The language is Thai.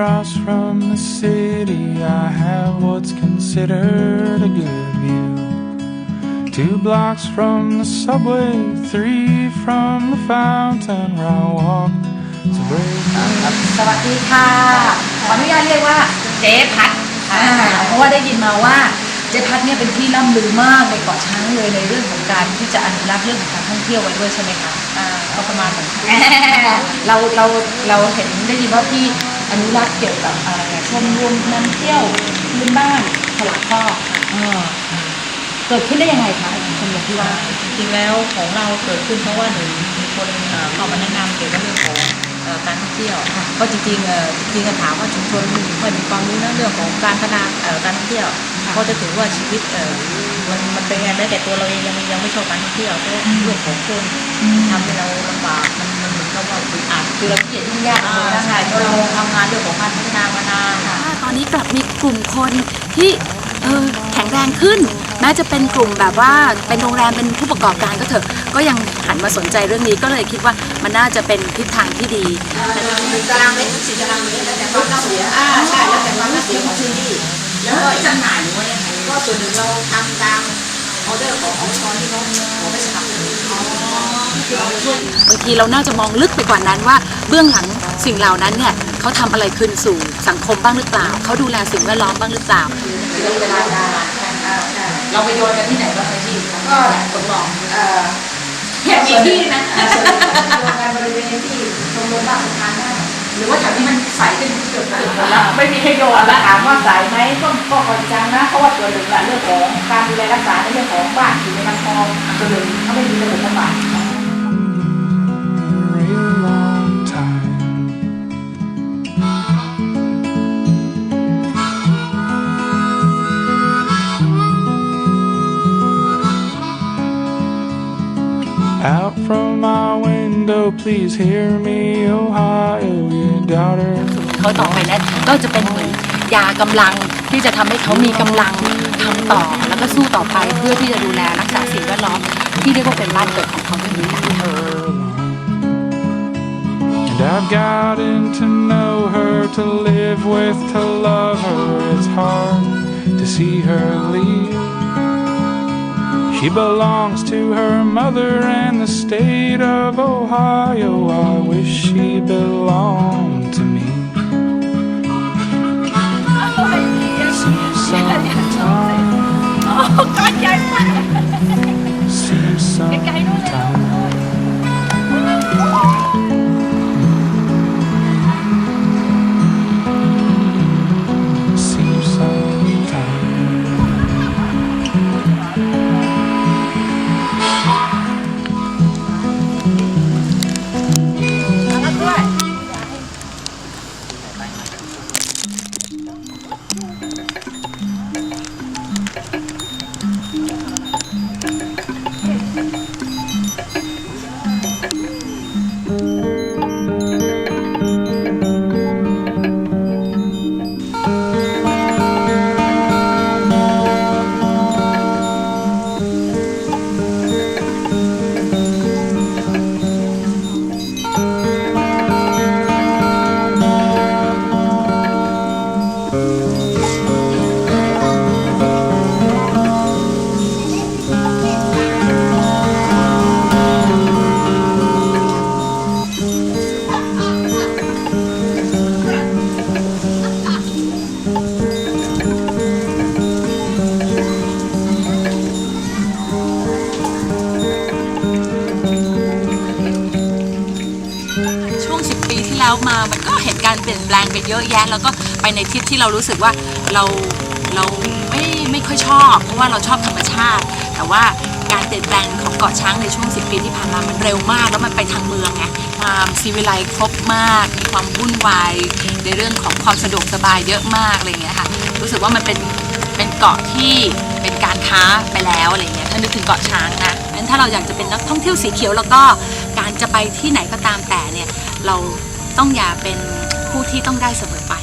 across from the city, I have what's considered a good view. Two blocks from the subway, three from the fountain where I walk to break. สวัสดีค่ะ ขออนุญาตเรียกว่าเจ๊พัดอ่าเพราะว่าได้ยินมาว่าเจ๊พัดเนี่ยเป็นที่ล่ำลือมากในเกาะช้างเลยในเรื่องของการที่จะอนุรักษ์เรื่องของการท่องเที่ยวไว้ด้วยใช่ไหมคะอ่าก็ประมาณนั้นเราเราเราเห็นได้ยินว่าพี่ อนุรักษ์เกี่ยวกับอะไรอะชมรมนำเที่ยวพื้นบ้านสลักข้ออ่าเกิดขึ้นได้ยังไงคะชมรมที่ว่าจริงๆแล้วของเราเกิดขึ้นเพราะว่าหนึ่งมีคนเอ่อเข้ามาแนะนำเกี่ยวกับเรื่องของเอ่อการท่องเที่ยวเพราะจริงๆเอ่อจริงๆก็ถามว่าชุมชนมีไม่มีความรู้นะเรื่องของการพัฒนาเอ่อการท่องเที่ยวเพราะจะถือว่าชีวิตเอ่อมันมันเป็นไงแม้แต่ตัวเราเองยังยังไม่ชอบการท่องเที่ยวเพราะเรื่องของคนทำให้เราลำบากมันมัน เหมือนกับว่าอึดอัดคือเราเกลียดยุ่งยากอ่าเลยนะใช่เพราะเราทำงานเรื่องของการพัฒนามานานตอนนี้กลับมีกลุ่มคนที่เออแข็งแรงขึ้น แม้จะเป็นกลุ่มแบบว่าเป็นโรงแรมเป็นผู้ประกอบการก็เถอะ ก็ยังหันมาสนใจเรื่องนี้ก็เลยคิดว่ามันน่าจะเป็นทิศทางที่ดีตารางเมตรสี่ตารางเมตรแล้วแต่ความน่าเสียอ่าใช่แล้วแต่ความน่าเสียของพื้นที่แล้วก็จำหน่ายหรือว่ายังไงก็ส่วนหนึ่งเราทำตามออเดอร์ขององค์กรที่เขาขอไปสนับสนุนอ๋อคือเราไปช่วย บางทีเราน่าจะมองลึกไปกว่านั้นว่าเบื้องหลังสิ่งเหล่านั้นเนี่ยเขาทำอะไรคืนสู่สังคมบ้างหรือเปล่าเขาดูแลสิ่งแวดล้อมบ้างหรือเปล่าเวลาดาเราไปโยนกันที่ไหนบ้างคะพี่ก็ตกลงเอ่อแค่มีที่นะโยนกันบริเวณที่ชมรมบ้านสะพานได้หรือว่าแถวนี้มันใสขึ้นเกือบเกือบหมดแล้วไม่มีให้โยนแล้วถามว่าสายไหมก็ก็ก่อนจังนะเพราะว่าส่วนหนึ่งละเรื่องของการดูแลรักษาในเรื่องของบ้านอยู่ในมันคลองส่วหนึ่งเขาไม่มีระบบบำบัด window, please hear me, Ohio, your daughter. เขาต่อไปนั้นก็จะเป็นเหมือนยากำลังที่จะทำให้เขามีกำลังทำต่อ แล้วก็สู้ต่อไปเพื่อที่จะดูแลรักษาสิ่งแวดล้อมที่เรียกว่าเป็นบ้านเกิดของเขาด้วยเหมือนกัน her alone. And I've gotten to know her, to live with, to love her. It's hard to see her leave. She belongs to her mother and the state of Ohio. I wish she belonged to me. แล้วมามันก็เห็นการเปลี่ยนแปลงไปเยอะแยะ แล้วก็ไปในทิศที่เรารู้สึกว่าเราเราไม่ไม่ค่อยชอบ เพราะว่าเราชอบธรรมชาติ แต่ว่าการเปลี่ยนแปลงของเกาะช้างในช่วง 10 ปีที่ผ่านมามันเร็วมาก แล้วมันไปทางเมืองไงความซีวิไลครบมาก มีความวุ่นวายในเรื่องของความสะดวกสบายเยอะมากอะไรอย่างเงี้ยค่ะรู้สึกว่ามันเป็นเป็นเกาะที่เป็นการค้าไปแล้วอะไรเงี้ยถ้านึกถึงเกาะช้างนะงั้นถ้าเราอยากจะเป็นนักท่องเที่ยวสีเขียวแล้วก็การจะไปที่ไหนก็ตามแต่เนี่ยเรา ต้องอย่าเป็นผู้ที่ต้องได้เสมอไป